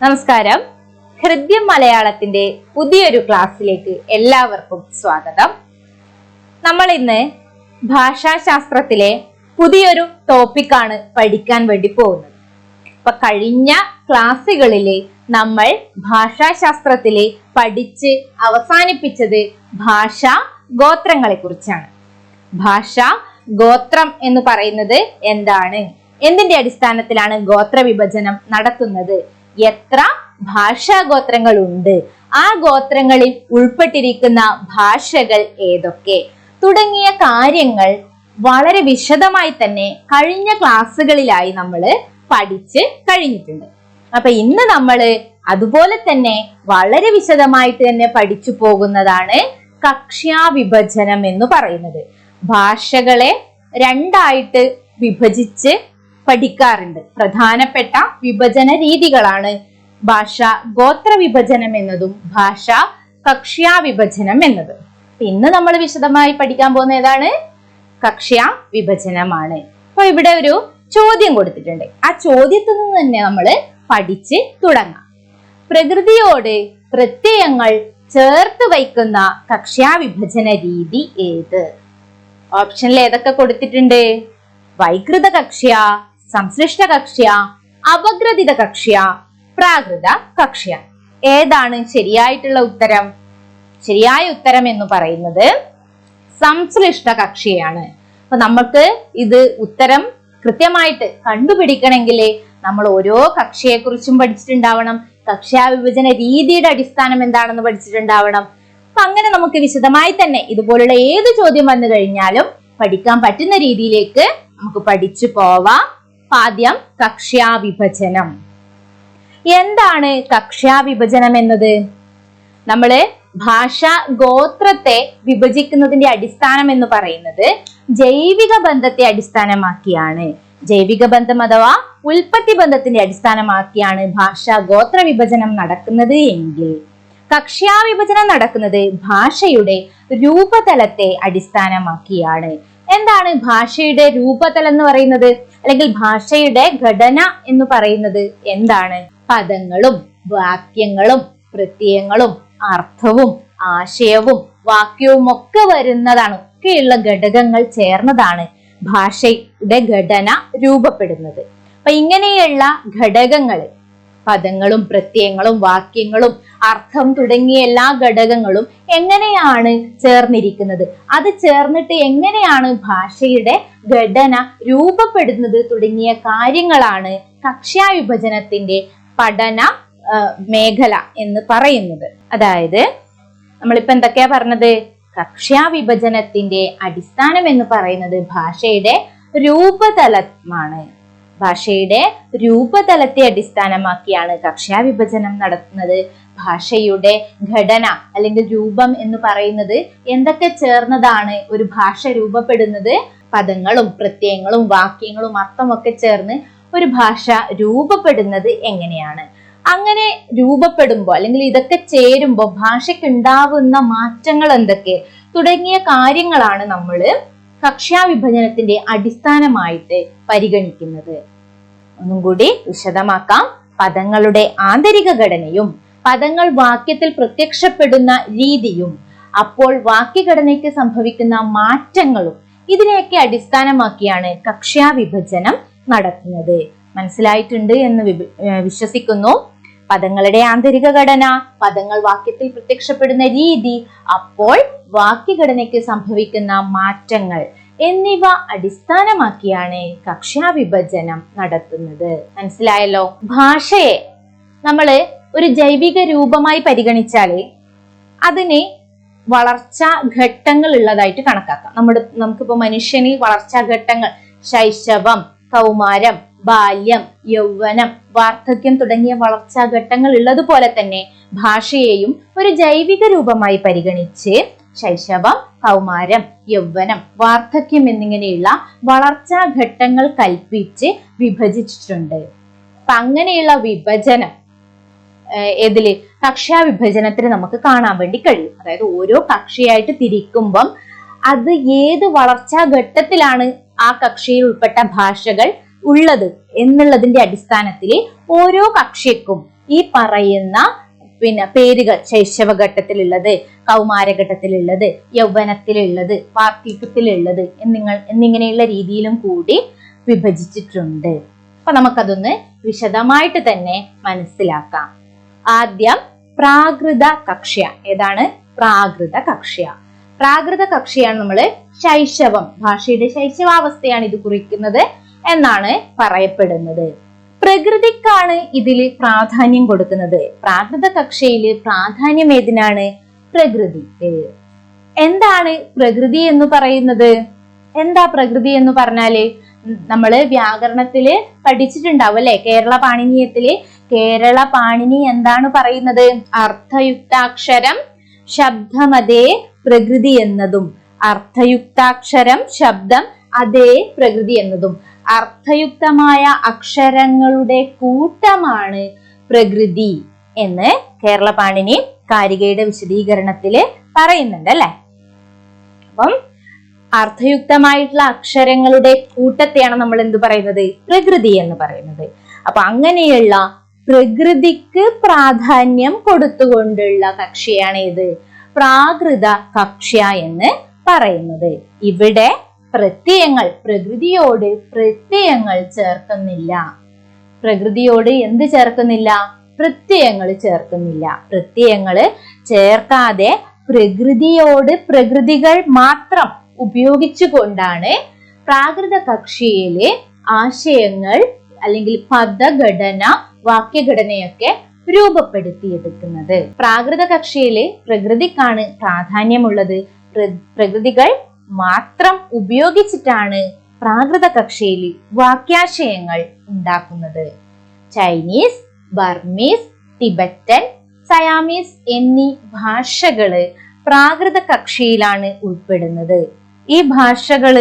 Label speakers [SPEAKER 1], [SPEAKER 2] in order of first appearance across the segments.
[SPEAKER 1] നമസ്കാരം. ഹൃദ്യം മലയാളത്തിന്റെ പുതിയൊരു ക്ലാസ്സിലേക്ക് എല്ലാവർക്കും സ്വാഗതം. നമ്മൾ ഇന്ന് ഭാഷാശാസ്ത്രത്തിലെ പുതിയൊരു ടോപ്പിക്കാണ് പഠിക്കാൻ വേണ്ടി പോകുന്നത്. അപ്പൊ കഴിഞ്ഞ ക്ലാസ്സുകളിൽ നമ്മൾ ഭാഷാശാസ്ത്രത്തിലെ പഠിച്ച് അവസാനിപ്പിച്ചത് ഭാഷ ഗോത്രങ്ങളെ കുറിച്ചാണ്. ഭാഷ ഗോത്രം എന്ന് പറയുന്നത് എന്താണ്? എന്തിന്റെ അടിസ്ഥാനത്തിലാണ് ഗോത്ര വിഭജനം നടത്തുന്നത്? എത്ര ഭാഷാ ഗോത്രങ്ങൾ ഉണ്ട് ആ ഗോത്രങ്ങളിൽ ഉൾപ്പെട്ടിരിക്കുന്ന ഭാഷകൾ ഏതൊക്കെ? തുടങ്ങിയ കാര്യങ്ങൾ വളരെ വിശദമായി തന്നെ കഴിഞ്ഞ ക്ലാസ്സുകളിലായി നമ്മൾ പഠിച്ച് കഴിഞ്ഞിട്ടുണ്ട്. അപ്പൊ ഇന്ന് നമ്മൾ അതുപോലെ തന്നെ വളരെ വിശദമായിട്ട് തന്നെ പഠിച്ചു പോകുന്നതാണ് കക്ഷ്യാ വിഭജനം എന്ന് പറയുന്നത്. ഭാഷകളെ രണ്ടായിട്ട് വിഭജിച്ച് പഠിക്കാറുണ്ട്. പ്രധാനപ്പെട്ട വിഭജന രീതികളാണ് ഭാഷ ഗോത്ര വിഭജനം എന്നതും ഭാഷ കക്ഷ്യാ വിഭജനം എന്നത്. ഇന്ന് നമ്മൾ വിശദമായി പഠിക്കാൻ പോകുന്ന ഏതാണ്? കക്ഷ്യാ വിഭജനമാണ്. അപ്പൊ ഇവിടെ ഒരു ചോദ്യം കൊടുത്തിട്ടുണ്ട്. ആ ചോദ്യത്തിൽ നിന്ന് തന്നെ നമ്മൾ പഠിച്ച് തുടങ്ങാം. പ്രകൃതിയോട് പ്രത്യയങ്ങൾ ചേർത്ത് വയ്ക്കുന്ന കക്ഷ്യാ വിഭജന രീതി ഏത്? ഓപ്ഷനിൽ ഏതൊക്കെ കൊടുത്തിട്ടുണ്ട്? വൈകൃത കക്ഷ്യ സംശ്ലിഷ്ട കക്ഷ്യ അപഗ്രഥിത കക്ഷ്യ പ്രാകൃത കക്ഷ്യ. ഏതാണ് ശരിയായിട്ടുള്ള ഉത്തരം? ശരിയായ ഉത്തരം എന്ന് പറയുന്നത് സംശ്ലിഷ്ട കക്ഷിയാണ്. അപ്പൊ നമുക്ക് ഇത് ഉത്തരം കൃത്യമായിട്ട് കണ്ടുപിടിക്കണമെങ്കിൽ നമ്മൾ ഓരോ കക്ഷിയെ കുറിച്ചും പഠിച്ചിട്ടുണ്ടാവണം. കക്ഷാ വിഭജന രീതിയുടെ അടിസ്ഥാനം എന്താണെന്ന് പഠിച്ചിട്ടുണ്ടാവണം. അപ്പൊ അങ്ങനെ നമുക്ക് വിശദമായി തന്നെ ഇതുപോലുള്ള ഏത് ചോദ്യം വന്നു കഴിഞ്ഞാലും പഠിക്കാൻ പറ്റുന്ന രീതിയിലേക്ക് നമുക്ക് പഠിച്ചു പോവാം. അപ്പൊ കക്ഷ്യാവിഭജനം. കക്ഷ്യാ എന്താണ് കക്ഷ്യാവിഭജനം എന്നത് നമ്മൾ ഭാഷ ഗോത്രത്തെ വിഭജിക്കുന്നതിന്റെ അടിസ്ഥാനം എന്ന് പറയുന്നത് ജൈവിക ബന്ധത്തെ അടിസ്ഥാനമാക്കിയാണ്. ജൈവിക ബന്ധം അഥവാ ഉൽപ്പത്തി ബന്ധത്തിന്റെ അടിസ്ഥാനമാക്കിയാണ് ഭാഷ ഗോത്ര വിഭജനം നടക്കുന്നത് എങ്കിൽ. കക്ഷ്യാവിഭജനം നടക്കുന്നത് ഭാഷയുടെ രൂപതലത്തെ അടിസ്ഥാനമാക്കിയാണ്. എന്താണ് ഭാഷയുടെ രൂപതലം എന്ന് പറയുന്നത്? അല്ലെങ്കിൽ ഭാഷയുടെ ഘടന എന്ന് പറയുന്നത് എന്താണ്? പദങ്ങളും വാക്യങ്ങളും പ്രത്യയങ്ങളും അർത്ഥവും ആശയവും വാക്യവും ഒക്കെ വരുന്നതാണ്. ഒക്കെയുള്ള ഘടകങ്ങൾ ചേർന്നതാണ് ഭാഷയുടെ ഘടന രൂപപ്പെടുന്നത്. അപ്പൊ ഇങ്ങനെയുള്ള ഘടകങ്ങൾ പദങ്ങളും പ്രത്യയങ്ങളും വാക്യങ്ങളും അർത്ഥം തുടങ്ങിയ എല്ലാ ഘടകങ്ങളും എങ്ങനെയാണ് ചേർന്നിരിക്കുന്നത്? അത് ചേർന്നിട്ട് എങ്ങനെയാണ് ഭാഷയുടെ ഘടന രൂപപ്പെടുന്നത് തുടങ്ങിയ കാര്യങ്ങളാണ് കക്ഷ്യാ വിഭജനത്തിന്റെ പഠന മേഖല എന്ന് പറയുന്നത്. അതായത് നമ്മളിപ്പോ എന്തൊക്കെയാ പറഞ്ഞത്? കക്ഷ്യാ വിഭജനത്തിന്റെ അടിസ്ഥാനം എന്ന് പറയുന്നത് ഭാഷയുടെ രൂപതലമാണ്. ഭാഷയുടെ രൂപതലത്തെ അടിസ്ഥാനമാക്കിയാണ് കക്ഷ്യാ വിഭജനം നടത്തുന്നത്. ഭാഷയുടെ ഘടന അല്ലെങ്കിൽ രൂപം എന്ന് പറയുന്നത് എന്തൊക്കെ ചേർന്നതാണ് ഒരു ഭാഷ രൂപപ്പെടുന്നത്? പദങ്ങളും പ്രത്യയങ്ങളും വാക്യങ്ങളും അർത്ഥമൊക്കെ ചേർന്ന് ഒരു ഭാഷ രൂപപ്പെടുന്നത് എങ്ങനെയാണ്? അങ്ങനെ രൂപപ്പെടുമ്പോൾ അല്ലെങ്കിൽ ഇതൊക്കെ ചേരുമ്പോൾ ഭാഷയ്ക്ക് ഉണ്ടാവുന്ന മാറ്റങ്ങൾ എന്തൊക്കെ? തുടങ്ങിയ കാര്യങ്ങളാണ് നമ്മൾ കക്ഷ്യാ വിഭജനത്തിന്റെ അടിസ്ഥാനമായിട്ട് പരിഗണിക്കുന്നത്. ഒന്നും കൂടി വിശദമാക്കാം. പദങ്ങളുടെ ആന്തരിക ഘടനയും പദങ്ങൾ വാക്യത്തിൽ പ്രത്യക്ഷപ്പെടുന്ന രീതിയും അപ്പോൾ വാക്യഘടനയ്ക്ക് സംഭവിക്കുന്ന മാറ്റങ്ങളും ഇതിനെയൊക്കെ അടിസ്ഥാനമാക്കിയാണ് കക്ഷ്യാ വിഭജനം നടത്തുന്നത്. മനസ്സിലായിട്ടുണ്ട് എന്ന് വിശ്വസിക്കുന്നു. പദങ്ങളുടെ ആന്തരിക ഘടന പദങ്ങൾ വാക്യത്തിൽ പ്രത്യക്ഷപ്പെടുന്ന രീതി അപ്പോൾ വാക്യഘടനയ്ക്ക് സംഭവിക്കുന്ന മാറ്റങ്ങൾ എന്നിവ അടിസ്ഥാനമാക്കിയാണ് കക്ഷ്യാവിഭജനം നടത്തുന്നത്. മനസ്സിലായല്ലോ? ഭാഷയെ നമ്മൾ ഒരു ജൈവിക രൂപമായി പരിഗണിച്ചാൽ അതിനെ വളർച്ചാ ഘട്ടങ്ങൾ ഉള്ളതായിട്ട് കണക്കാക്കാം. നമ്മുടെ നമുക്കിപ്പോ മനുഷ്യന് വളർച്ചാ ഘട്ടങ്ങൾ ശൈശവം കൗമാരം ബാല്യം യൗവനം വാർദ്ധക്യം തുടങ്ങിയ വളർച്ചാ ഘട്ടങ്ങൾ ഉള്ളതുപോലെ തന്നെ ഭാഷയെയും ഒരു ജൈവിക രൂപമായി പരിഗണിച്ച് ശൈശവം കൗമാരം യൗവനം വാർദ്ധക്യം എന്നിങ്ങനെയുള്ള വളർച്ചാ ഘട്ടങ്ങൾ കൽപ്പിച്ച് വിഭജിച്ചിട്ടുണ്ട്. അപ്പൊ അങ്ങനെയുള്ള വിഭജനം ഏതിൽ? കക്ഷാ വിഭജനത്തിന് നമുക്ക് കാണാൻ വേണ്ടി കഴിയും. അതായത് ഓരോ കക്ഷിയായിട്ട് തിരിക്കുമ്പം അത് ഏത് വളർച്ചാ ഘട്ടത്തിലാണ് ആ കക്ഷിയിൽ ഉൾപ്പെട്ട ഭാഷകൾ ഉള്ളത് എന്നുള്ളതിന്റെ അടിസ്ഥാനത്തിൽ ഓരോ കക്ഷിക്കും ഈ പറയുന്ന പിന്നെ പേരുകൾ ശൈശവഘട്ടത്തിലുള്ളത് കൗമാരഘട്ടത്തിലുള്ളത് യൗവനത്തിലുള്ളത് വാർദ്ധക്യത്തിലുള്ളത് എന്നിങ്ങൾ എന്നിങ്ങനെയുള്ള രീതിയിലും കൂടി വിഭജിച്ചിട്ടുണ്ട്. അപ്പൊ നമുക്കതൊന്ന് വിശദമായിട്ട് തന്നെ മനസ്സിലാക്കാം. ആദ്യം പ്രാകൃത കക്ഷ്യ. ഏതാണ്? പ്രാകൃത കക്ഷ്യ. പ്രാകൃത കക്ഷിയാണ് നമ്മൾ ശൈശവം. ഭാഷയുടെ ശൈശവാവസ്ഥയാണ് ഇത് കുറിക്കുന്നത് എന്നാണ് പറയപ്പെടുന്നത്. പ്രകൃതിക്കാണ് ഇതിൽ പ്രാധാന്യം കൊടുക്കുന്നത്. പ്രാകൃത കക്ഷയിൽ പ്രാധാന്യം ഏതിനാണ്? പ്രകൃതിക്ക് എന്താണ് പ്രകൃതി എന്ന് പറയുന്നത്? എന്താ പ്രകൃതി എന്ന് പറഞ്ഞാൽ? നമ്മൾ വ്യാകരണത്തിൽ പഠിച്ചിട്ടുണ്ടാവും അല്ലെ? കേരള പാണിനീയത്തിൽ കേരള പാണിനി എന്താണ് പറയുന്നത്? അർത്ഥയുക്താക്ഷരം ശബ്ദമതേ പ്രകൃതി എന്നതും. അർത്ഥയുക്താക്ഷരം ശബ്ദം അതേ പ്രകൃതി എന്നതും. അർത്ഥയുക്തമായ അക്ഷരങ്ങളുടെ കൂട്ടമാണ് പ്രകൃതി എന്ന് കേരള പാണിനി കാരികയുടെ വിശദീകരണത്തിൽ പറയുന്നുണ്ട് അല്ലെ? അപ്പം അർത്ഥയുക്തമായിട്ടുള്ള അക്ഷരങ്ങളുടെ കൂട്ടത്തെയാണ് നമ്മൾ എന്ത് പറയുന്നത്? പ്രകൃതി എന്ന് പറയുന്നത്. അപ്പൊ അങ്ങനെയുള്ള പ്രകൃതിക്ക് പ്രാധാന്യം കൊടുത്തുകൊണ്ടുള്ള കക്ഷിയാണ് ഇത് പ്രാകൃത കക്ഷ എന്ന് പറയുന്നത്. ഇവിടെ പ്രത്യയങ്ങൾ പ്രകൃതിയോട് പ്രത്യയങ്ങൾ ചേർക്കുന്നില്ല. പ്രകൃതിയോട് എന്ത് ചേർക്കുന്നില്ല? പ്രത്യയങ്ങൾ ചേർക്കുന്നില്ല. പ്രത്യയങ്ങൾ ചേർക്കാതെ പ്രകൃതിയോട് പ്രകൃതികൾ മാത്രം ഉപയോഗിച്ചുകൊണ്ടാണ് പ്രാകൃത കക്ഷിയിലെ ആശയങ്ങൾ അല്ലെങ്കിൽ പദഘടന വാക്യഘടനയൊക്കെ രൂപപ്പെടുത്തിയെടുക്കുന്നത്. പ്രാകൃത കക്ഷിയിലെ പ്രകൃതിക്കാണ് പ്രാധാന്യമുള്ളത്. പ്രകൃതികൾ മാത്രം ഉപയോഗിച്ചിട്ടാണ് പ്രാകൃത കക്ഷിയിൽ വാക്യാശയങ്ങൾ ഉണ്ടാക്കുന്നത്. ചൈനീസ് ബർമീസ് ടിബറ്റൻ സയാമീസ് എന്നീ ഭാഷകൾ പ്രാകൃത കക്ഷിയിലാണ് ഉൾപ്പെടുന്നത്. ഈ ഭാഷകൾ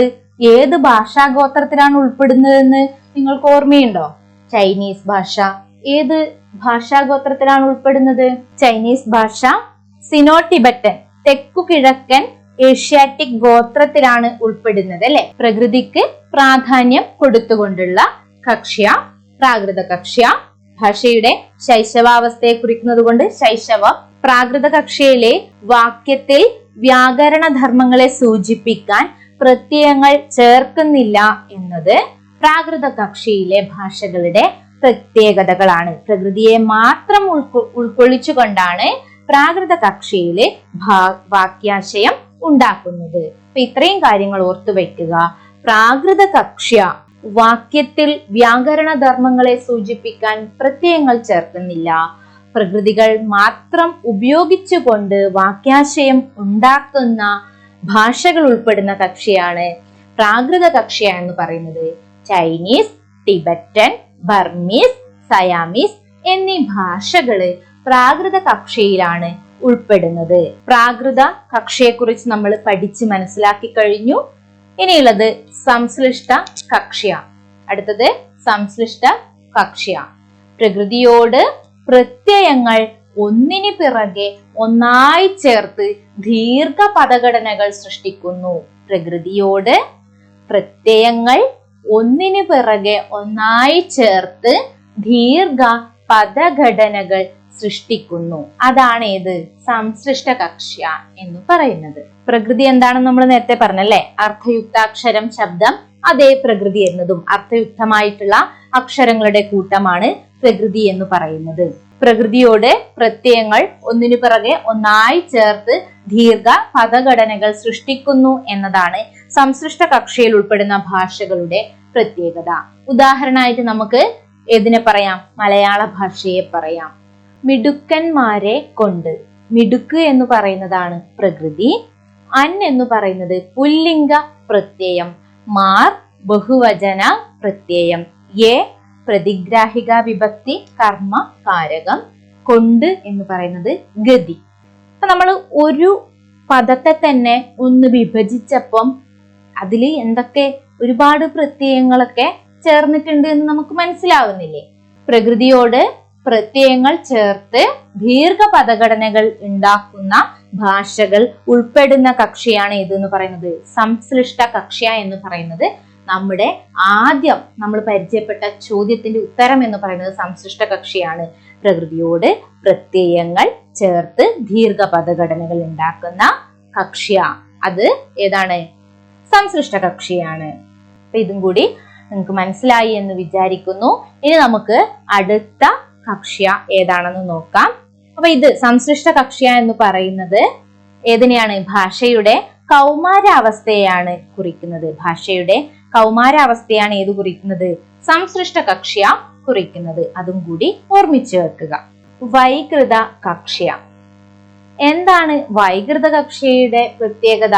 [SPEAKER 1] ഏത് ഭാഷാഗോത്രത്തിലാണ് ഉൾപ്പെടുന്നതെന്ന് നിങ്ങൾക്ക് ഓർമ്മയുണ്ടോ? ചൈനീസ് ഭാഷ ഏത് ഭാഷാഗോത്രത്തിലാണ് ഉൾപ്പെടുന്നത്? ചൈനീസ് ഭാഷ സിനോ ടിബറ്റൻ തെക്കു കിഴക്കൻ ഏഷ്യാറ്റിക് ഗോത്രത്തിലാണ് ഉൾപ്പെടുന്നത് അല്ലെ? പ്രകൃതിക്ക് പ്രാധാന്യം കൊടുത്തുകൊണ്ടുള്ള കക്ഷ്യ പ്രാകൃത കക്ഷ്യ. ഭാഷയുടെ ശൈശവാവസ്ഥയെ കുറിക്കുന്നത് കൊണ്ട് ശൈശവം പ്രാകൃത കക്ഷ്യയിലെ വാക്യത്തിൽ വ്യാകരണ ധർമ്മങ്ങളെ സൂചിപ്പിക്കാൻ പ്രത്യയങ്ങൾ ചേർക്കുന്നില്ല എന്നത് പ്രാകൃത കക്ഷിയിലെ ഭാഷകളുടെ പ്രത്യേകതകളാണ്. പ്രകൃതിയെ മാത്രം ഉൾക്കൊ ഉൾക്കൊള്ളിച്ചുകൊണ്ടാണ് പ്രാകൃത കക്ഷിയിലെ വാക്യാശയം ഉണ്ടാക്കുന്നത്. അപ്പൊ ഇത്രയും കാര്യങ്ങൾ ഓർത്തു വയ്ക്കുക പ്രാകൃത കക്ഷ്യ വാക്യത്തിൽ വ്യാകരണ ധർമ്മങ്ങളെ സൂചിപ്പിക്കാൻ പ്രത്യയങ്ങൾ ചേർക്കുന്നില്ല. പ്രകൃതികൾ മാത്രം ഉപയോഗിച്ചുകൊണ്ട് വാക്യാശയം ഉണ്ടാക്കുന്ന ഭാഷകൾ ഉൾപ്പെടുന്ന കക്ഷിയാണ് പ്രാകൃത കക്ഷ്യ എന്ന് പറയുന്നത്. ചൈനീസ് ടിബറ്റൻ ബർമീസ് സയാമീസ് എന്നീ ഭാഷകൾ പ്രാകൃത കക്ഷയിലാണ് ഉൾപ്പെടുന്നത്. പ്രാകൃത കക്ഷിയെക്കുറിച്ച് നമ്മൾ പഠിച്ച് മനസ്സിലാക്കി കഴിഞ്ഞു. ഇനിയുള്ളത് സംശ്ലിഷ്ട കക്ഷ്യ. അടുത്തത് സംശ്ലിഷ്ട കക്ഷ്യ. പ്രകൃതിയോട് പ്രത്യയങ്ങൾ ഒന്നിന് പിറകെ ഒന്നായി ചേർത്ത് ദീർഘ പദഘടനകൾ സൃഷ്ടിക്കുന്നു. പ്രകൃതിയോട് പ്രത്യയങ്ങൾ ഒന്നിന് പിറകെ ഒന്നായി ചേർത്ത് ദീർഘ പദഘടനകൾ സൃഷ്ടിക്കുന്നു. അതാണ് ഏത്? സംസൃഷ്ട കക്ഷ്യ എന്ന് പറയുന്നത്. പ്രകൃതി എന്താണെന്ന് നമ്മൾ നേരത്തെ പറഞ്ഞല്ലേ? അർത്ഥയുക്താക്ഷരം ശബ്ദം അതേ പ്രകൃതി എന്നതും അർത്ഥയുക്തമായിട്ടുള്ള അക്ഷരങ്ങളുടെ കൂട്ടമാണ് പ്രകൃതി എന്ന് പറയുന്നത്. പ്രകൃതിയോട് പ്രത്യയങ്ങൾ ഒന്നിനു പിറകെ ഒന്നായി ചേർത്ത് ദീർഘ പദഘടനകൾ സൃഷ്ടിക്കുന്നു എന്നതാണ് സംസൃഷ്ട കക്ഷിയിൽ ഉൾപ്പെടുന്ന ഭാഷകളുടെ പ്രത്യേകത. ഉദാഹരണമായിട്ട് നമുക്ക് ഏതിനെ പറയാം? മലയാള ഭാഷയെ പറയാം. മിടുക്കന്മാരെ കൊണ്ട്. മിടുക്ക് എന്ന് പറയുന്നതാണ് പ്രകൃതി. അൻ എന്ന് പറയുന്നത് പുല്ലിംഗ പ്രത്യയം. മാർ ബഹുവചന പ്രത്യയം. എ പ്രതിഗ്രാഹിക വിഭക്തി കർമ്മ കാരകം. കൊണ്ട് എന്ന് പറയുന്നത് ഗതി. അപ്പൊ നമ്മൾ ഒരു പദത്തെ തന്നെ ഒന്ന് വിഭജിച്ചപ്പം അതിൽ എന്തൊക്കെ ഒരുപാട് പ്രത്യയങ്ങളൊക്കെ ചേർന്നിട്ടുണ്ട് എന്ന് നമുക്ക് മനസ്സിലാവുന്നില്ലേ? പ്രകൃതിയോട് പ്രത്യയങ്ങൾ ചേർത്ത് ദീർഘ പദഘടനകൾ ഉണ്ടാക്കുന്ന ഭാഷകൾ ഉൾപ്പെടുന്ന കക്ഷിയാണ് ഇത് എന്ന് പറയുന്നത്? സംശ്ലിഷ്ട കക്ഷ്യ എന്ന് പറയുന്നത്. നമ്മുടെ ആദ്യം നമ്മൾ പരിചയപ്പെട്ട ചോദ്യത്തിന്റെ ഉത്തരം എന്ന് പറയുന്നത് സംശ്ലിഷ്ട കക്ഷിയാണ്. പ്രകൃതിയോട് പ്രത്യയങ്ങൾ ചേർത്ത് ദീർഘപദഘടനകൾ ഉണ്ടാക്കുന്ന കക്ഷ്യ. അത് ഏതാണ്? സംശ്ലിഷ്ട കക്ഷിയാണ്. അപ്പൊ ഇതും കൂടി നിങ്ങൾക്ക് മനസ്സിലായി എന്ന് വിചാരിക്കുന്നു. ഇനി നമുക്ക് അടുത്ത കക്ഷ്യ ഏതാണെന്ന് നോക്കാം. അപ്പൊ ഇത് സംശ്ലിഷ്ട കക്ഷ്യ എന്ന് പറയുന്നത് ഏതിനെയാണ്? ഭാഷയുടെ കൗമാരാവസ്ഥയാണ് കുറിക്കുന്നത്. ഭാഷയുടെ കൗമാരാവസ്ഥയാണ് ഏത് കുറിക്കുന്നത്? സംശ്ലിഷ്ട കക്ഷ്യ കുറിക്കുന്നത്. അതും കൂടി ഓർമ്മിച്ചു വെക്കുക. വൈകൃത കക്ഷ്യ. എന്താണ് വൈകൃത കക്ഷ്യയുടെ പ്രത്യേകത?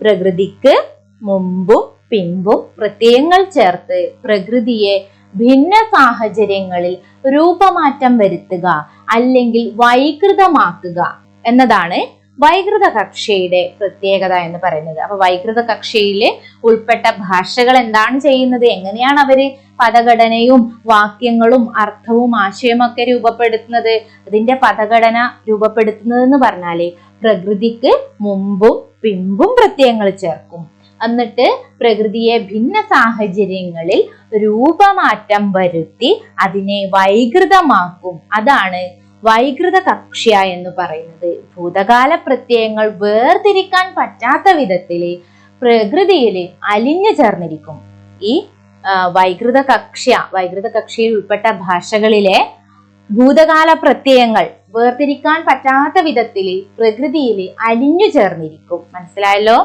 [SPEAKER 1] പ്രകൃതിക്ക് മുമ്പും പിമ്പും പ്രത്യയങ്ങൾ ചേർത്ത് പ്രകൃതിയെ ഭിന്ന സാഹചര്യങ്ങളിൽ രൂപമാറ്റം വരുത്തുക അല്ലെങ്കിൽ വൈകൃതമാക്കുക എന്നതാണ് വൈകൃത കക്ഷയുടെ പ്രത്യേകത എന്ന് പറയുന്നത്. അപ്പൊ വൈകൃത കക്ഷയിൽ ഉൾപ്പെട്ട ഭാഷകൾ എന്താണ് ചെയ്യുന്നത്? എങ്ങനെയാണ് അവർ പദഘടനയും വാക്യങ്ങളും അർത്ഥവും ആശയവും ഒക്കെ രൂപപ്പെടുത്തുന്നത്? അതിന്റെ പദഘടന രൂപപ്പെടുത്തുന്നത് എന്ന് പറഞ്ഞാൽ പ്രകൃതിക്ക് മുമ്പും പിമ്പും പ്രത്യയങ്ങൾ ചേർക്കും. എന്നിട്ട് പ്രകൃതിയെ ഭിന്ന സാഹചര്യങ്ങളിൽ രൂപമാറ്റം വരുത്തി അതിനെ വൈകൃതമാക്കും. അതാണ് വൈകൃത കക്ഷ്യ എന്ന് പറയുന്നത്. ഭൂതകാല പ്രത്യയങ്ങൾ വേർതിരിക്കാൻ പറ്റാത്ത വിധത്തിൽ പ്രകൃതിയിൽ അലിഞ്ഞു ചേർന്നിരിക്കും. ഈ വൈകൃത കക്ഷ്യ വൈകൃത കക്ഷിയിൽ ഉൾപ്പെട്ട ഭാഷകളിലെ ഭൂതകാല പ്രത്യയങ്ങൾ വേർതിരിക്കാൻ പറ്റാത്ത വിധത്തിൽ പ്രകൃതിയിൽ അലിഞ്ഞു ചേർന്നിരിക്കും. മനസ്സിലായല്ലോ?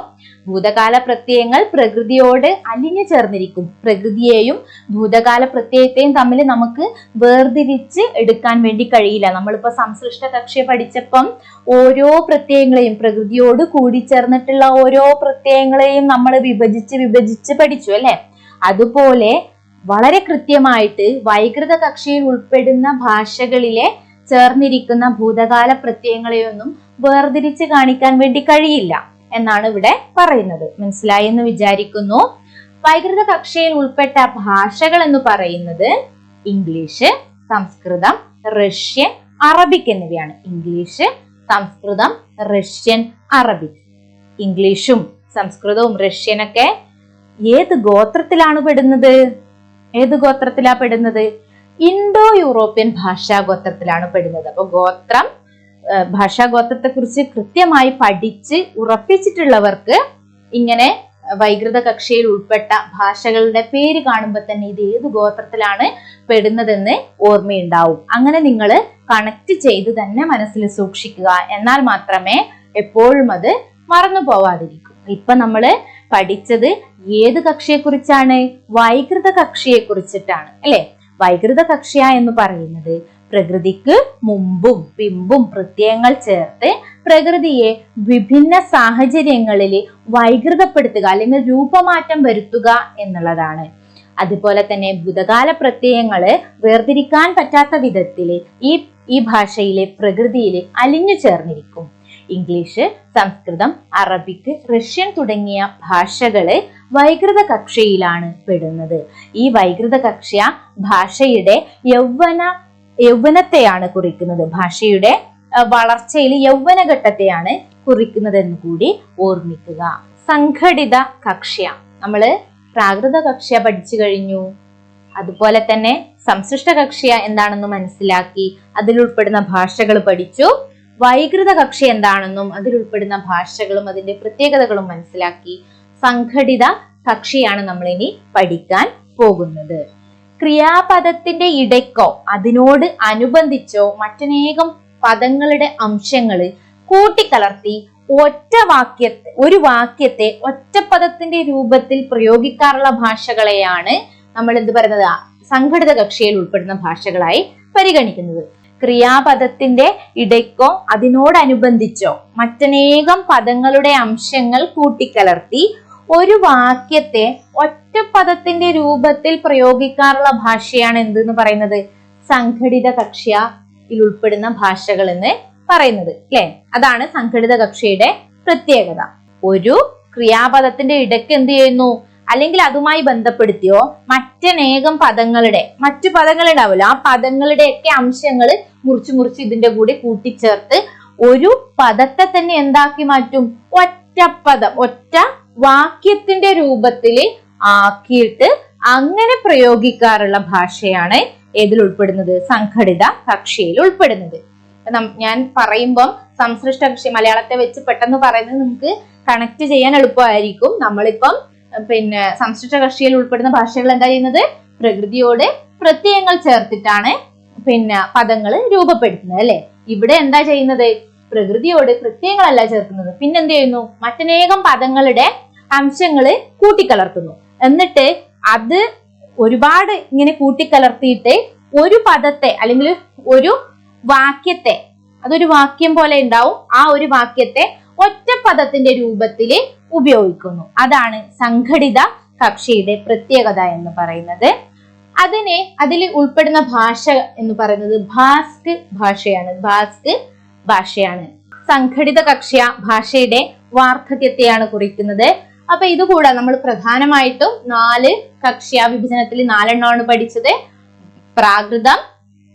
[SPEAKER 1] ഭൂതകാല പ്രത്യയങ്ങൾ പ്രകൃതിയോട് അലിഞ്ഞു ചേർന്നിരിക്കും. പ്രകൃതിയെയും ഭൂതകാല പ്രത്യയത്തെയും തമ്മിൽ നമുക്ക് വേർതിരിച്ച് എടുക്കാൻ വേണ്ടി കഴിയില്ല. നമ്മളിപ്പോ സംശ്ലിഷ്ട കക്ഷിയെ പഠിച്ചപ്പം ഓരോ പ്രത്യയങ്ങളെയും പ്രകൃതിയോട് കൂടിച്ചേർന്നിട്ടുള്ള ഓരോ പ്രത്യയങ്ങളെയും നമ്മൾ വിഭജിച്ച് വിഭജിച്ച് പഠിച്ചു അല്ലെ? അതുപോലെ വളരെ കൃത്യമായിട്ട് വൈകൃത കക്ഷിയിൽ ഉൾപ്പെടുന്ന ഭാഷകളിലെ ചേർന്നിരിക്കുന്ന ഭൂതകാല പ്രത്യയങ്ങളെയൊന്നും വേർതിരിച്ച് കാണിക്കാൻ വേണ്ടി കഴിയില്ല എന്നാണ് ഇവിടെ പറയുന്നത്. മനസ്സിലായി എന്ന് വിചാരിക്കുന്നു. വൈകൃത കക്ഷിയിൽ ഉൾപ്പെട്ട ഭാഷകൾ എന്ന് പറയുന്നത് ഇംഗ്ലീഷ് സംസ്കൃതം റഷ്യൻ അറബിക് എന്നിവയാണ്. English Sanskrit Russian Arabic. ഇംഗ്ലീഷും സംസ്കൃതവും റഷ്യനൊക്കെ ഏത് ഗോത്രത്തിലാണ് പെടുന്നത്? ഏത് ഗോത്രത്തിലാ പെടുന്നത്? ഇൻഡോ യൂറോപ്യൻ ഭാഷാ ഗോത്രത്തിലാണ് പെടുന്നത്. അപ്പൊ ഗോത്രം ഭാഷാ ഗോത്രത്തെ കുറിച്ച് കൃത്യമായി പഠിച്ച് ഉറപ്പിച്ചിട്ടുള്ളവർക്ക് ഇങ്ങനെ വൈകൃത കക്ഷിയിൽ ഉൾപ്പെട്ട ഭാഷകളുടെ പേര് കാണുമ്പോൾ തന്നെ ഇത് ഏത് ഗോത്രത്തിലാണ് പെടുന്നതെന്ന് ഓർമ്മയുണ്ടാവും. അങ്ങനെ നിങ്ങൾ കണക്ട് ചെയ്ത് തന്നെ മനസ്സിൽ സൂക്ഷിക്കുക. എന്നാൽ മാത്രമേ എപ്പോഴും അത് മറന്നു പോവാതിരിക്കും ഇപ്പൊ നമ്മൾ പഠിച്ചത് ഏത് കക്ഷിയെ കുറിച്ചാണ് വൈകൃത കക്ഷിയെ കുറിച്ചിട്ടാണ് അല്ലെ? വൈകൃത കക്ഷിയ എന്ന് പറയുന്നത് പ്രകൃതിക്ക് മുമ്പും പിമ്പും പ്രത്യയങ്ങൾ ചേർത്ത് പ്രകൃതിയെ വിഭിന്ന സാഹചര്യങ്ങളിൽ വൈകൃതപ്പെടുത്തുക അല്ലെങ്കിൽ രൂപമാറ്റം വരുത്തുക എന്നുള്ളതാണ്. അതുപോലെ തന്നെ ഭൂതകാല പ്രത്യയങ്ങൾ വേർതിരിക്കാൻ പറ്റാത്ത വിധത്തിൽ ഈ ഈ ഭാഷയിലെ പ്രകൃതിയിൽ അലിഞ്ഞു ചേർന്നിരിക്കും. ഇംഗ്ലീഷ് സംസ്കൃതം അറബിക് റഷ്യൻ തുടങ്ങിയ ഭാഷകൾ വൈകൃത കക്ഷയിലാണ് പെടുന്നത്. ഈ വൈകൃത കക്ഷ ഭാഷയുടെ യൗവന യൗവനത്തെയാണ് കുറിക്കുന്നത്. ഭാഷയുടെ വളർച്ചയിൽ യൗവനഘട്ടത്തെയാണ് കുറിക്കുന്നതെന്ന് കൂടി ഓർമ്മിക്കുക. സംഘടിത കക്ഷ്യ. നമ്മൾ പ്രാകൃത കക്ഷ്യ പഠിച്ചു കഴിഞ്ഞു. അതുപോലെ തന്നെ സംശിഷ്ട കക്ഷ്യ എന്താണെന്ന് മനസ്സിലാക്കി അതിലുൾപ്പെടുന്ന ഭാഷകൾ പഠിച്ചു. വൈകൃത കക്ഷി എന്താണെന്നും അതിലുൾപ്പെടുന്ന ഭാഷകളും അതിന്റെ പ്രത്യേകതകളും മനസ്സിലാക്കി. സംഘടിത കക്ഷിയാണ് നമ്മൾ ഇനി പഠിക്കാൻ പോകുന്നത്. ക്രിയാപദത്തിന്റെ ഇടയ്ക്കോ അതിനോട് അനുബന്ധിച്ചോ മറ്റനേകം പദങ്ങളുടെ അംശങ്ങൾ കൂട്ടിക്കലർത്തി ഒറ്റ വാക്യ ഒരു വാക്യത്തെ ഒറ്റപ്പദത്തിന്റെ രൂപത്തിൽ പ്രയോഗിക്കാറുള്ള ഭാഷകളെയാണ് നമ്മൾ എന്ത് പറയുന്നത് സംഘടിത കക്ഷിയിൽ ഉൾപ്പെടുന്ന ഭാഷകളായി പരിഗണിക്കുന്നത്. ക്രിയാപദത്തിന്റെ ഇടയ്ക്കോ അതിനോടനുബന്ധിച്ചോ മറ്റനേകം പദങ്ങളുടെ അംശങ്ങൾ കൂട്ടിക്കലർത്തി ഒരു വാക്യത്തെ ഒറ്റ പദത്തിന്റെ രൂപത്തിൽ പ്രയോഗിക്കാറുള്ള ഭാഷയാണ് എന്തെന്ന് പറയുന്നത്? സംഘടിത കക്ഷ്യയിൽ ഉൾപ്പെടുന്ന ഭാഷകൾ എന്ന് പറയുന്നത് അല്ലെ? അതാണ് സംഘടിത കക്ഷിയുടെ പ്രത്യേകത. ഒരു ക്രിയാപദത്തിന്റെ ഇടയ്ക്ക് എന്ത് ചെയ്യുന്നു? അല്ലെങ്കിൽ അതുമായി ബന്ധപ്പെടുത്തിയോ? മറ്റനേകം പദങ്ങളുടെ മറ്റു പദങ്ങൾ ഉണ്ടാവില്ല ആ പദങ്ങളുടെ ഒക്കെ അംശങ്ങൾ മുറിച്ച് മുറിച്ച് ഇതിന്റെ കൂടെ കൂട്ടിച്ചേർത്ത് ഒരു പദത്തെ തന്നെ എന്താക്കി മാറ്റും? ഒറ്റ പദം ഒറ്റ വാക്യത്തിന്റെ രൂപത്തിൽ ആക്കിയിട്ട് അങ്ങനെ പ്രയോഗിക്കാറുള്ള ഭാഷയാണ് ഏതിൽ ഉൾപ്പെടുന്നത്? സംഘടിത കക്ഷിയിൽ ഉൾപ്പെടുന്നത്. ഞാൻ പറയുമ്പം സംസൃഷ്ട കക്ഷി മലയാളത്തെ വെച്ച് പെട്ടെന്ന് പറയുന്നത് നമുക്ക് കണക്ട് ചെയ്യാൻ എളുപ്പമായിരിക്കും. നമ്മളിപ്പം പിന്നെ സംസൃഷ്ട കക്ഷിയിൽ ഉൾപ്പെടുന്ന ഭാഷകൾ എന്താ ചെയ്യുന്നത്? പ്രകൃതിയോട് പ്രത്യയങ്ങൾ ചേർത്തിട്ടാണ് പിന്നെ പദങ്ങൾ രൂപപ്പെടുത്തുന്നത് അല്ലെ? ഇവിടെ എന്താ ചെയ്യുന്നത്? പ്രകൃതിയോട് പ്രത്യയങ്ങളല്ല ചേർക്കുന്നത്. പിന്നെന്ത് ചെയ്യുന്നു? മറ്റനേകം പദങ്ങളുടെ അംശങ്ങൾ കൂട്ടിക്കലർത്തുന്നു. എന്നിട്ട് അത് ഒരുപാട് ഇങ്ങനെ കൂട്ടിക്കലർത്തിയിട്ട് ഒരു പദത്തെ അല്ലെങ്കിൽ ഒരു വാക്യത്തെ അതൊരു വാക്യം പോലെ ഉണ്ടാവും. ആ ഒരു വാക്യത്തെ ഒറ്റ പദത്തിന്റെ രൂപത്തിൽ ഉപയോഗിക്കുന്നു. അതാണ് സംഘടിത കക്ഷിയുടെ പ്രത്യേകത എന്ന് പറയുന്നത്. അതിനെ അതിൽ ഉൾപ്പെടുന്ന ഭാഷ എന്ന് പറയുന്നത് ഭാസ്ക് ഭാഷയാണ്. ഭാസ്ക് ഭാഷയാണ്. സംഘടിത കക്ഷ്യ ഭാഷയുടെ വാർദ്ധക്യത്തെയാണ് കുറിക്കുന്നത്. അപ്പൊ ഇതുകൂടാ നമ്മൾ പ്രധാനമായിട്ടും നാല് കക്ഷ്യ വിഭജനത്തിൽ നാലെണ്ണമാണ് പഠിച്ചത്. പ്രാകൃതം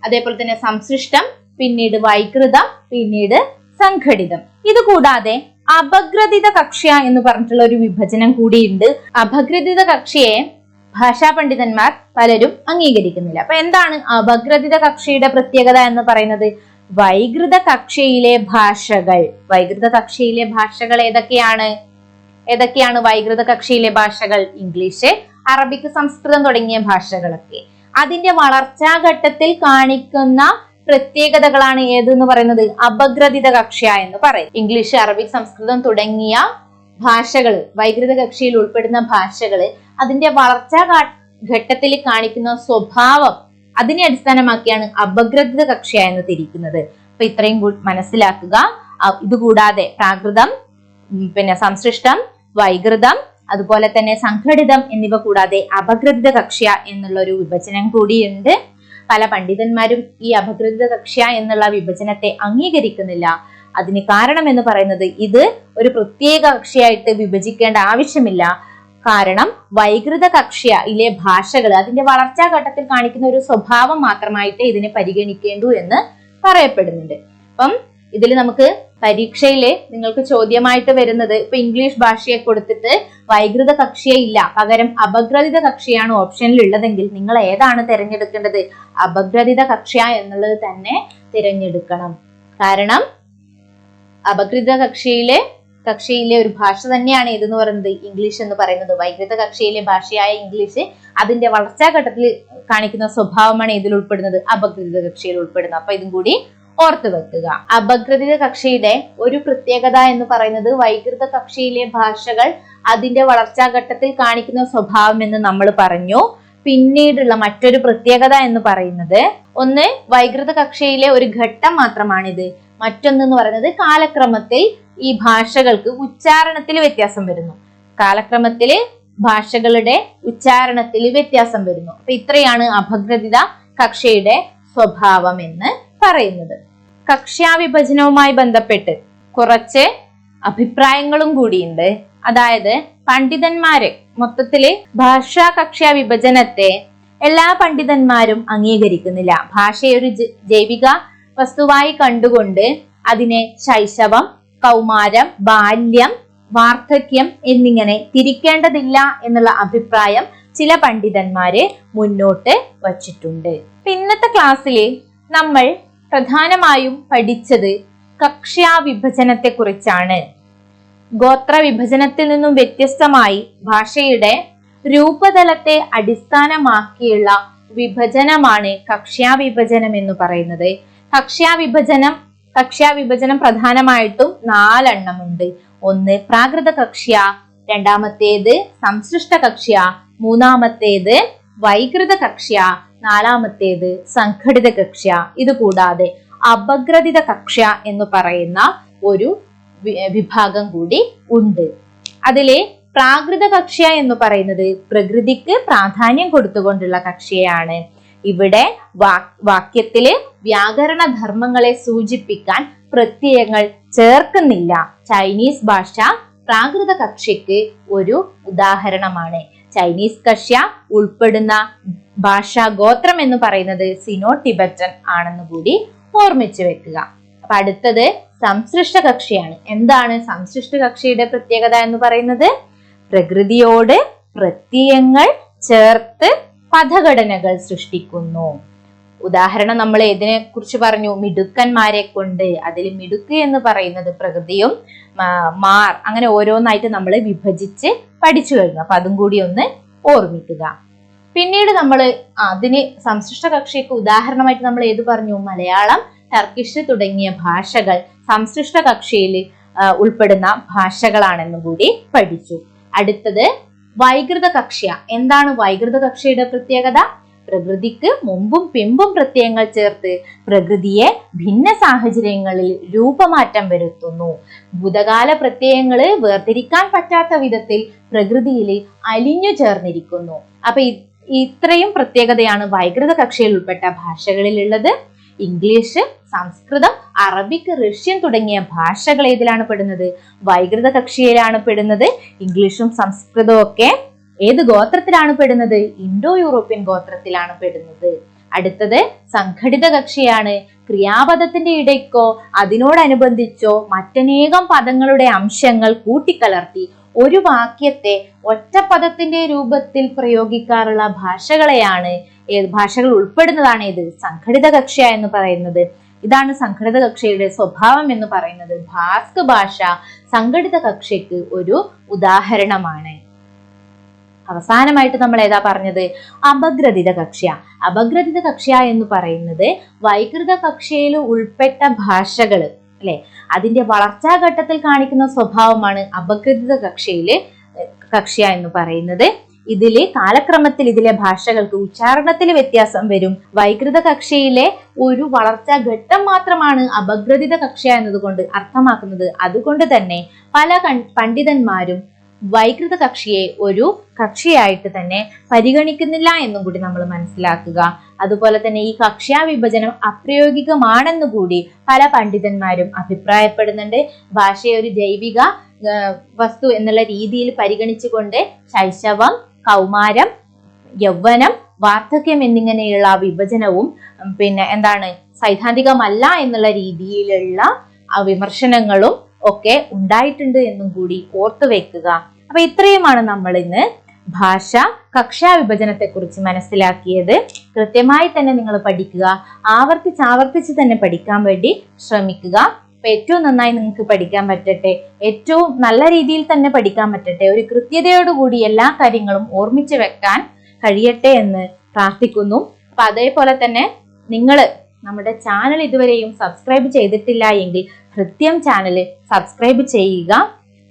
[SPEAKER 1] അതേപോലെ തന്നെ സംസൃഷ്ടം പിന്നീട് വൈകൃതം പിന്നീട് സംഘടിതം. ഇത് കൂടാതെ അപഗ്രഥിത കക്ഷ്യ എന്ന് പറഞ്ഞിട്ടുള്ള ഒരു വിഭജനം കൂടിയുണ്ട്. അപഗ്രഥിത കക്ഷിയെ ഭാഷാ പണ്ഡിതന്മാർ പലരും അംഗീകരിക്കുന്നില്ല. അപ്പൊ എന്താണ് അപഗ്രഥിത കക്ഷിയുടെ പ്രത്യേകത എന്ന് പറയുന്നത്? വൈകൃത കക്ഷിയിലെ ഭാഷകൾ. വൈകൃത കക്ഷിയിലെ ഭാഷകൾ ഏതൊക്കെയാണ്? ഏതൊക്കെയാണ് വൈകൃത കക്ഷിയിലെ ഭാഷകൾ? ഇംഗ്ലീഷ് അറബിക് സംസ്കൃതം തുടങ്ങിയ ഭാഷകളൊക്കെ. അതിന്റെ വളർച്ചാ ഘട്ടത്തിൽ കാണിക്കുന്ന പ്രത്യേകതകളാണ് ഏതെന്ന് പറയുന്നത്? അപഗ്രഥിത കക്ഷ്യ എന്ന് പറയും. ഇംഗ്ലീഷ് അറബിക് സംസ്കൃതം തുടങ്ങിയ ഭാഷകൾ വൈകൃത കക്ഷിയിൽ ഉൾപ്പെടുന്ന ഭാഷകൾ അതിന്റെ വളർച്ചാ ഘട്ടത്തിൽ കാണിക്കുന്ന സ്വഭാവം അതിനെ അടിസ്ഥാനമാക്കിയാണ് അപഗ്രഥിത കക്ഷ്യ എന്ന് തിരിക്കുന്നത്. അപ്പൊ ഇത്രയും മനസ്സിലാക്കുക. ഇതുകൂടാതെ പ്രാകൃതം പിന്നെ സംസൃഷ്ടം വൈകൃതം അതുപോലെ തന്നെ സംഘടിതം എന്നിവ കൂടാതെ അപകൃതിത കക്ഷ്യ എന്നുള്ള ഒരു വിഭജനം കൂടിയുണ്ട്. പല പണ്ഡിതന്മാരും ഈ അപകൃതിത കക്ഷ്യ എന്നുള്ള വിഭജനത്തെ അംഗീകരിക്കുന്നില്ല. അതിന് കാരണം എന്ന് പറയുന്നത് ഇത് ഒരു പ്രത്യേക കക്ഷിയായിട്ട് വിഭജിക്കേണ്ട ആവശ്യമില്ല. കാരണം വൈകൃത കക്ഷിയിലെ ഭാഷകൾ അതിന്റെ വളർച്ചാ ഘട്ടത്തിൽ കാണിക്കുന്ന ഒരു സ്വഭാവം മാത്രമായിട്ട് ഇതിനെ പരിഗണിക്കേണ്ടു എന്ന് പറയപ്പെടുന്നുണ്ട്. അപ്പം ഇതിൽ നമുക്ക് പരീക്ഷയിൽ നിങ്ങൾക്ക് ചോദ്യമായിട്ട് വരുന്നത് ഇപ്പൊ ഇംഗ്ലീഷ് ഭാഷയെ കൊടുത്തിട്ട് വൈകൃത കക്ഷിയെ ഇല്ല. പകരം അപഗ്രഥിത കക്ഷിയാണ് ഓപ്ഷനിൽ ഉള്ളതെങ്കിൽ നിങ്ങൾ ഏതാണ് തിരഞ്ഞെടുക്കേണ്ടത്? അപഗ്രഥിത കക്ഷ്യ എന്നുള്ളത് തന്നെ തിരഞ്ഞെടുക്കണം. കാരണം അപകൃത കക്ഷിയിലെ കക്ഷിയിലെ ഒരു ഭാഷ തന്നെയാണ് ഇതെന്ന് പറയുന്നത്? ഇംഗ്ലീഷ് എന്ന് പറയുന്നത്. വൈകൃത കക്ഷിയിലെ ഭാഷയായ ഇംഗ്ലീഷ് അതിന്റെ വളർച്ചാ ഘട്ടത്തിൽ കാണിക്കുന്ന സ്വഭാവമാണ് ഇതിൽ ഉൾപ്പെടുന്നത്. അപകൃത കക്ഷിയിൽ ഉൾപ്പെടുന്നത്. അപ്പൊ ഇതും കൂടി ഓർത്തു വെക്കുക. അപഗ്രഥിത കക്ഷിയുടെ ഒരു പ്രത്യേകത എന്ന് പറയുന്നത് വൈകൃത കക്ഷിയിലെ ഭാഷകൾ അതിന്റെ വളർച്ചാ ഘട്ടത്തിൽ കാണിക്കുന്ന സ്വഭാവം എന്ന് നമ്മൾ പറഞ്ഞു. പിന്നീടുള്ള മറ്റൊരു പ്രത്യേകത എന്ന് പറയുന്നത് ഒന്ന് വൈകൃത കക്ഷിയിലെ ഒരു ഘട്ടം മാത്രമാണിത്. മറ്റൊന്നെന്ന് പറയുന്നത് കാലക്രമത്തിൽ ഈ ഭാഷകൾക്ക് ഉച്ചാരണത്തിൽ വ്യത്യാസം വരുന്നു. കാലക്രമത്തിൽ ഭാഷകളുടെ ഉച്ചാരണത്തിൽ വ്യത്യാസം വരുന്നു. അപ്പൊ ഇത്രയാണ് അപഗ്രഥിത കക്ഷിയുടെ സ്വഭാവം എന്ന്. പറയുന്നത്. കക്ഷ്യാവിഭജനവുമായി ബന്ധപ്പെട്ട് കുറച്ച് അഭിപ്രായങ്ങളും കൂടിയുണ്ട്. അതായത് പണ്ഡിതന്മാര് മൊത്തത്തിൽ ഭാഷാ കക്ഷ്യ വിഭജനത്തെ എല്ലാ പണ്ഡിതന്മാരും അംഗീകരിക്കുന്നില്ല. ഭാഷയെ ഒരു ജൈവിക വസ്തുവായി കണ്ടുകൊണ്ട് അതിനെ ശൈശവം കൗമാരം ബാല്യം വാർദ്ധക്യം എന്നിങ്ങനെ തിരിക്കേണ്ടതില്ല എന്നുള്ള അഭിപ്രായം ചില പണ്ഡിതന്മാര് മുന്നോട്ട് വച്ചിട്ടുണ്ട്. ഇന്നത്തെ ക്ലാസ്സിൽ നമ്മൾ പ്രധാനമായും പഠിച്ചത് കക്ഷ്യാ വിഭജനത്തെ കുറിച്ചാണ് ഗോത്ര വിഭജനത്തിൽ നിന്നും വ്യത്യസ്തമായി ഭാഷയുടെ രൂപതലത്തെ അടിസ്ഥാനമാക്കിയുള്ള വിഭജനമാണ് കക്ഷ്യാ വിഭജനം എന്ന് പറയുന്നത്. കക്ഷ്യാ വിഭജനം കക്ഷ്യാ വിഭജനം പ്രധാനമായിട്ടും നാലെണ്ണമുണ്ട്. ഒന്ന് പ്രാകൃത കക്ഷ്യ രണ്ടാമത്തേത് സംസൃഷ്ട കക്ഷ്യ മൂന്നാമത്തേത് വൈകൃത കക്ഷ്യ നാലാമത്തേത് സംഘടിത കക്ഷ്യ. ഇത് കൂടാതെ അപഗ്രഥിത കക്ഷ്യ എന്ന് പറയുന്ന ഒരു വിഭാഗം കൂടി ഉണ്ട്. അതിലെ പ്രാകൃത കക്ഷ്യ എന്ന് പറയുന്നത് പ്രകൃതിക്ക് പ്രാധാന്യം കൊടുത്തുകൊണ്ടുള്ള കക്ഷിയാണ് ഇവിടെ വാക്യത്തിൽ വ്യാകരണ ധർമ്മങ്ങളെ സൂചിപ്പിക്കാൻ പ്രത്യയങ്ങൾ ചേർക്കുന്നില്ല. ചൈനീസ് ഭാഷ പ്രാകൃത കക്ഷിക്ക് ഒരു ഉദാഹരണമാണ്. ചൈനീസ് കക്ഷ്യ ഉൾപ്പെടുന്ന ഭാഷാ ഗോത്രം എന്ന് പറയുന്നത് സിനോ ടിബറ്റൻ ആണെന്ന് കൂടി ഓർമ്മിച്ചു വെക്കുക. അപ്പൊ അടുത്തത് സംസൃഷ്ട കക്ഷിയാണ്. എന്താണ് സംസൃഷ്ട കക്ഷിയുടെ പ്രത്യേകത എന്ന് പറയുന്നത്? പ്രകൃതിയോട് പ്രത്യയങ്ങൾ ചേർത്ത് പദഘടനകൾ സൃഷ്ടിക്കുന്നു. ഉദാഹരണം നമ്മൾ ഇതിനെ കുറിച്ച് പറഞ്ഞു. മിടുക്കന്മാരെ കൊണ്ട് അതിൽ മിടുക്ക് എന്ന് പറയുന്നത് പ്രകൃതിയും മാർ അങ്ങനെ ഓരോന്നായിട്ട് നമ്മൾ വിഭജിച്ച് പഠിച്ചു കഴിഞ്ഞു. അപ്പൊ അതും കൂടി ഒന്ന് ഓർമ്മിക്കുക. പിന്നീട് നമ്മൾ അതിന് സംശിഷ്ട കക്ഷിക്ക് ഉദാഹരണമായിട്ട് നമ്മൾ ഏത് പറഞ്ഞു? മലയാളം ടർക്കിഷ് തുടങ്ങിയ ഭാഷകൾ സംശിഷ്ട കക്ഷിയിൽ ഉൾപ്പെടുന്ന ഭാഷകളാണെന്നും കൂടി പഠിച്ചു. അടുത്തത് വൈകൃത കക്ഷ്യ. എന്താണ് വൈകൃത കക്ഷിയുടെ പ്രത്യേകത? പ്രകൃതിക്ക് മുമ്പും പിമ്പും പ്രത്യയങ്ങൾ ചേർത്ത് പ്രകൃതിയെ ഭിന്ന സാഹചര്യങ്ങളിൽ രൂപമാറ്റം വരുത്തുന്നു. ഭൂതകാല പ്രത്യയങ്ങൾ വേർതിരിക്കാൻ പറ്റാത്ത വിധത്തിൽ പ്രകൃതിയിൽ അലിഞ്ഞു ചേർന്നിരിക്കുന്നു. അപ്പൊ ഇത്രയും പ്രത്യേകതയാണ് വൈകൃത കക്ഷിയിൽ ഉൾപ്പെട്ട ഭാഷകളിലുള്ളത്. ഇംഗ്ലീഷ് സംസ്കൃതം അറബിക് റഷ്യൻ തുടങ്ങിയ ഭാഷകൾ ഏതിലാണ് പെടുന്നത്? വൈകൃത കക്ഷിയിലാണ് പെടുന്നത്. ഇംഗ്ലീഷും സംസ്കൃതവും ഒക്കെ ഏത് ഗോത്രത്തിലാണ് പെടുന്നത്? ഇൻഡോ യൂറോപ്യൻ ഗോത്രത്തിലാണ് പെടുന്നത്. അടുത്തത് സംഘടിത കക്ഷിയാണ്. ക്രിയാപദത്തിന്റെ ഇടയ്ക്കോ അതിനോടനുബന്ധിച്ചോ മറ്റനേകം പദങ്ങളുടെ അംശങ്ങൾ കൂട്ടിക്കലർത്തി ഒരു വാക്യത്തെ ഒറ്റ പദത്തിന്റെ രൂപത്തിൽ പ്രയോഗിക്കാറുള്ള ഭാഷകളെയാണ് ഭാഷകൾ ഉൾപ്പെടുന്നതാണ് ഇത് സംഘടിത കക്ഷ എന്ന് പറയുന്നത്. ഇതാണ് സംഘടിത കക്ഷയുടെ സ്വഭാവം എന്ന് പറയുന്നത്. ഭാസ്ക് ഭാഷ സംഘടിത കക്ഷിക്ക് ഒരു ഉദാഹരണമാണ്. അവസാനമായിട്ട് നമ്മൾ ഏതാ പറഞ്ഞത്? അപഗ്രഥിത കക്ഷ്യ അപഗ്രഥിത കക്ഷ്യ എന്ന് പറയുന്നത് വൈകൃത കക്ഷയിൽ ഉൾപ്പെട്ട ഭാഷകൾ അല്ലെ? അതിന്റെ വളർച്ചാ ഘട്ടത്തിൽ കാണിക്കുന്ന സ്വഭാവമാണ് അപകൃതിത കക്ഷിയിലെ കക്ഷ്യ എന്ന് പറയുന്നത്. ഇതിലെ കാലക്രമത്തിൽ ഇതിലെ ഭാഷകൾക്ക് ഉച്ചാരണത്തിൽ വ്യത്യാസം വരും. വൈകൃത കക്ഷയിലെ ഒരു വളർച്ചാ ഘട്ടം മാത്രമാണ് അപഗ്രഥിത കക്ഷ എന്നതുകൊണ്ട് അർത്ഥമാക്കുന്നത്. അതുകൊണ്ട് തന്നെ പല പണ്ഡിതന്മാരും വൈകൃത കക്ഷിയെ ഒരു കക്ഷിയായിട്ട് തന്നെ പരിഗണിക്കുന്നില്ല എന്നും കൂടി നമ്മൾ മനസ്സിലാക്കുക. അതുപോലെ തന്നെ ഈ കക്ഷ്യാ വിഭജനം അപ്രയോഗികമാണെന്നു കൂടി പല പണ്ഡിതന്മാരും അഭിപ്രായപ്പെടുന്നുണ്ട്. ഭാഷയെ ഒരു ജൈവിക വസ്തു എന്നുള്ള രീതിയിൽ പരിഗണിച്ചുകൊണ്ട് ശൈശവം കൗമാരം യൗവനം വാർദ്ധക്യം എന്നിങ്ങനെയുള്ള വിഭജനവും പിന്നെ എന്താണ് സൈദ്ധാന്തികമല്ല എന്നുള്ള രീതിയിലുള്ള വിമർശനങ്ങളും ഒക്കെ ഉണ്ടായിട്ടുണ്ട് എന്നും കൂടി ഓർത്തു വെക്കുക അപ്പൊ ഇത്രയുമാണ് നമ്മൾ ഇന്ന് ഭാഷ കക്ഷാ വിഭജനത്തെ കുറിച്ച് മനസ്സിലാക്കിയത്. കൃത്യമായി തന്നെ നിങ്ങൾ പഠിക്കുക ആവർത്തിച്ച് ആവർത്തിച്ച് തന്നെ പഠിക്കാൻ വേണ്ടി ശ്രമിക്കുക. അപ്പൊ ഏറ്റവും നന്നായി നിങ്ങൾക്ക് പഠിക്കാൻ പറ്റട്ടെ ഏറ്റവും നല്ല രീതിയിൽ തന്നെ പഠിക്കാൻ പറ്റട്ടെ ഒരു കൃത്യതയോടുകൂടി എല്ലാ കാര്യങ്ങളും ഓർമ്മിച്ച് വെക്കാൻ കഴിയട്ടെ എന്ന് പ്രാർത്ഥിക്കുന്നു. അപ്പൊ അതേപോലെ തന്നെ നിങ്ങൾ നമ്മുടെ ചാനൽ ഇതുവരെയും സബ്സ്ക്രൈബ് ചെയ്തിട്ടില്ല എങ്കിൽ കൃത്യം ചാനൽ സബ്സ്ക്രൈബ് ചെയ്യുക.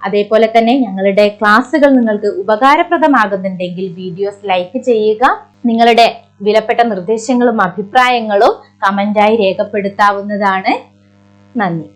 [SPEAKER 1] അതേപോലെ തന്നെ ഞങ്ങളുടെ ക്ലാസ്സുകൾ നിങ്ങൾക്ക് ഉപകാരപ്രദമാകുന്നുണ്ടെങ്കിൽ വീഡിയോസ് ലൈക്ക് ചെയ്യുക. നിങ്ങളുടെ വിലപ്പെട്ട നിർദ്ദേശങ്ങളും അഭിപ്രായങ്ങളും കമന്റായി രേഖപ്പെടുത്താവുന്നതാണ്. നന്ദി.